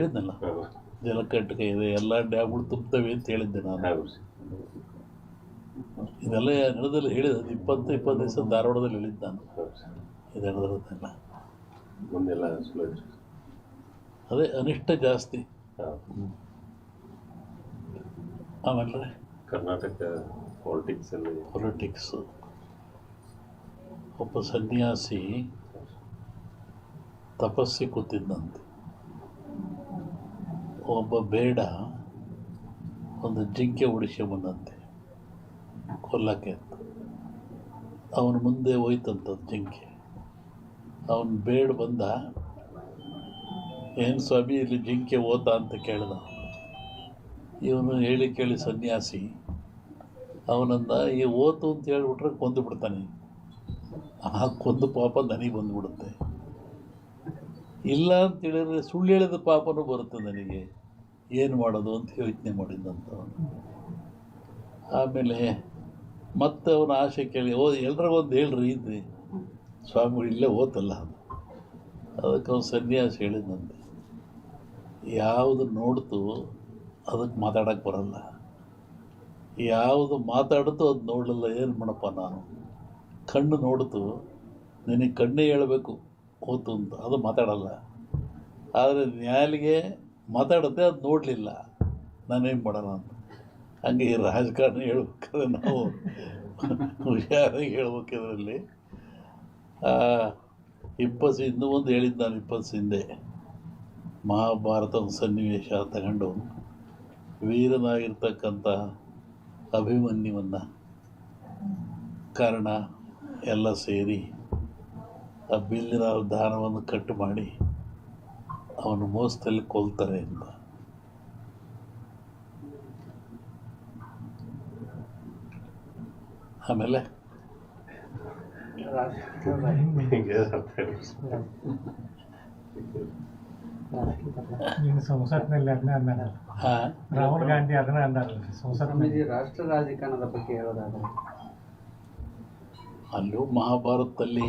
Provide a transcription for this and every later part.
ಹೇಳಿದ್ನಲ್ಲ? ಜಲಕಟ್ಟಕ ಇದೆ ಎಲ್ಲ ಡ್ಯಾಮ್ಗಳು ತುಂಬ್ತವೆ ಅಂತ ಹೇಳಿದ್ದೆ ನಾನು. ಇದೆಲ್ಲ ನಡೆದಲ್ಲಿ ಹೇಳಿದ ಇಪ್ಪತ್ತು ಇಪ್ಪತ್ತು ದಿವಸ ಧಾರವಾಡದಲ್ಲಿ ಹೇಳಿದ್ದೆ ನಾನು. ಇದು ನಡೆದಿರೋದೆಲ್ಲ ಮುಂದೆಲ್ಲ ಅದೇ ಅನಿಷ್ಟ ಜಾಸ್ತಿ. ಆಮೇಲೆ? Karnataka politics politics. ಒಬ್ಬ ಸನ್ಯಾಸಿ ತಪಸ್ಸಿ ಕೂತಿದ್ದಂತೆ ಒಬ್ಬ ಬೇಡ, ಒಂದು ಜಿಂಕೆ ಬಂದಂತೆ, ಕೊಲ್ಲಕ್ಕೆ ಅಂತ. ಅವನ ಮುಂದೆ ಹೋಯ್ತಂತದ್ದು ಜಿಂಕೆ. ಅವನು ಬೇಡ ಬಂದ, ಏನು ಸ್ವಾಮಿ, ಇಲ್ಲಿ ಜಿಂಕೆ ಓತ ಅಂತ ಕೇಳಿದ. ಇವನು ಹೇಳಿ ಕೇಳಿ ಸನ್ಯಾಸಿ ಅವನಂದ ಈ ಓತು ಅಂತ ಹೇಳ್ಬಿಟ್ರೆ ಕೊಂದು ಬಿಡ್ತಾನೆ. ಆ ಕೊಂದು ಪಾಪ ನನಗೆ ಬಂದುಬಿಡುತ್ತೆ. ಇಲ್ಲ ಅಂತ ಹೇಳಿದ್ರೆ ಸುಳ್ಳು ಹೇಳಿದ ಪಾಪನೂ ಬರುತ್ತೆ ನನಗೆ. ಏನು ಮಾಡೋದು ಅಂತ ಯೋಚನೆ ಮಾಡಿದ್ದಂತ ಆಮೇಲೆ ಮತ್ತೆ ಅವನ ಆಸೆ ಕೇಳಿ, ಓ ಎಲ್ರಿಗೊಂದು ಹೇಳ್ರಿ ಇದ್ರಿ. ಸ್ವಾಮಿಗಳು ಇಲ್ಲೇ ಓತಲ್ಲ ಅದಕ್ಕೆ ಅವನು ಸನ್ಯಾಸ ಹೇಳಿದಂತೆ. ಯಾವುದು ನೋಡ್ತು ಅದಕ್ಕೆ ಮಾತಾಡೋಕ್ಕೆ ಬರಲ್ಲ. ಯಾವುದು ಮಾತಾಡ್ತು ಅದು ನೋಡಲಿಲ್ಲ, ಏನು ಮಾಡಪ್ಪ ನಾನು? ಕಣ್ಣು ನೋಡ್ತು, ನಿನಗೆ ಕಣ್ಣೇ ಹೇಳಬೇಕು, ಓತು ಅಂತ. ಅದು ಮಾತಾಡಲ್ಲ. ಆದರೆ ನ್ಯಾಲಿಗೆ ಮಾತಾಡುತ್ತೆ, ಅದು ನೋಡಲಿಲ್ಲ. ನಾನೇನು ಮಾಡೋಣ ಅಂತ. ಹಂಗೆ ರಾಜಕಾರಣ ಹೇಳ್ಬೇಕಾದ್ರೆ ನಾವು ಹುಷಾರಾಗಿ ಹೇಳ್ಬೇಕು ಇದರಲ್ಲಿ. ಇಪ್ಪತ್ತು ಇನ್ನೂ ಒಂದು ಹೇಳಿದ್ದು ನಾನು ಇಪ್ಪತ್ತು ಹಿಂದೆ ಮಹಾಭಾರತ ಒಂದು ಸನ್ನಿವೇಶ ತಗೊಂಡು ವೀರನಾಗಿರ್ತಕ್ಕಂಥ ಅಭಿಮನ್ಯುವನ್ನು ಕಾರಣ ಎಲ್ಲ ಸೇರಿ ಆ ಬಿಲ್ಲಿನ ದಾನವನ್ನು ಕಟ್ಟು ಮಾಡಿ ಅವನು ಮೋಸದಲ್ಲಿ ಕೊಲ್ತಾರೆ ಅಂತ. ಆಮೇಲೆ? ಸಂಸತ್ನಲ್ಲಿ ಅದನ್ನ ರಾಹುಲ್ ಗಾಂಧಿ ಅದನ್ನ ಅಂದಾರಲ್ಲ ಸಂಸತ್ನಲ್ಲಿ ರಾಷ್ಟ್ರ ರಾಜಕಾರಣದ ಬಗ್ಗೆ ಹೇಳೋದಾದ್ರೆ. ಅಲ್ಲೂ ಮಹಾಭಾರತದಲ್ಲಿ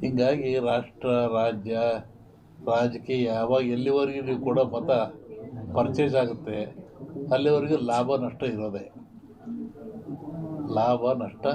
ಹೀಗಾಗಿ ರಾಷ್ಟ್ರ, ರಾಜ್ಯ, ರಾಜಕೀಯ ಯಾವಾಗ ಎಲ್ಲಿವರೆಗೂ ನೀವು ಕೂಡ ಮತ ಪರ್ಚೇಸ್ ಆಗುತ್ತೆ. ಅಲ್ಲಿವರೆಗೂ ಲಾಭ, ನಷ್ಟ ಇರೋದೆ. ಲಾಭ, ನಷ್ಟ